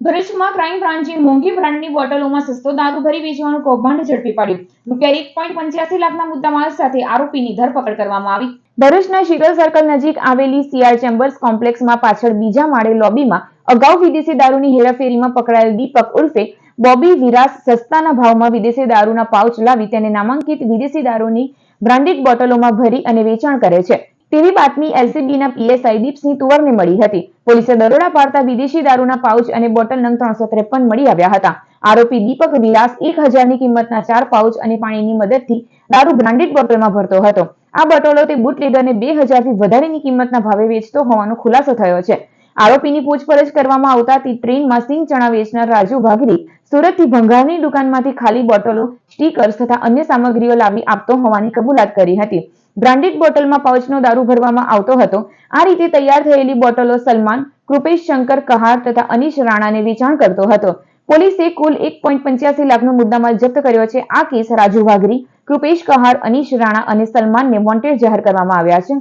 ભરૂચમાં ક્રાઇમ બ્રાન્ચે મોંઘી બ્રાન્ડની બોટલોમાં સસ્તો દારૂ ભરી વેચવાનું કૌભાંડ ઝડપી પાડ્યું. રૂપિયા એક પોઈન્ટ પંચ્યાસી લાખના મુદ્દામાલ સાથે આરોપીની ધરપકડ કરવામાં આવી. ભરૂચના શીતલ સર્કલ નજીક આવેલી સીઆર ચેમ્બર્સ કોમ્પ્લેક્સમાં પાછળ બીજા માળે લોબીમાં અગાઉ વિદેશી દારૂની હેરાફેરીમાં પકડાયેલ દીપક ઉર્ફે બોબી વિરાસ સસ્તાના ભાવમાં વિદેશી દારૂના પાઉચ લાવી તેને નામાંકિત વિદેશી દારૂની બ્રાન્ડેડ બોટલોમાં ભરી અને વેચાણ કરે છે. તેવી બાતમી એલસીબીના પીએસઆઈ દીપસિંહ તુવરને મળી હતી. પોલીસે દરોડા પાડતા વિદેશી દારૂના પાઉચ અને બોટલ નંગ ત્રણસો ત્રેપન મળી આવ્યા હતા. આરોપી દીપક વિલાસ એક હજારની કિંમતના ચાર પાઉચ અને પાણીની મદદથી દારૂ બ્રાન્ડેડ બોટલમાં ભરતો હતો. આ બોટલો તે બુટલેગરને બે હજારથી વધારેની કિંમતના ભાવે વેચતો હોવાનો ખુલાસો થયો છે. આરોપીની પૂછપરછ કરવામાં આવતા તે ટ્રેનમાં ચણા વેચનાર રાજુ ભાગરી સુરતથી ભંગારની દુકાનમાંથી ખાલી બોટલો, સ્ટીકર્સ તથા અન્ય સામગ્રીઓ લાવી આપતો હોવાની કબૂલાત કરી હતી. બ્રાન્ડેડ બોટલમાં પાઉચનો દારૂ ભરવામાં આવતો હતો. આ રીતે તૈયાર થયેલી બોટલો સલમાન, કૃપેશ શંકર કહાર તથા અનીશ રાણાને વેચાણ કરતો હતો. પોલીસે કુલ એક પોઈન્ટ પંચ્યાસી લાખનો મુદ્દામાલ જપ્ત કર્યો છે. આ કેસ રાજુ વાઘરી કૃપેશ કહાર, અનીશ રાણા અને સલમાનને વોન્ટેડ જાહેર કરવામાં આવ્યા છે.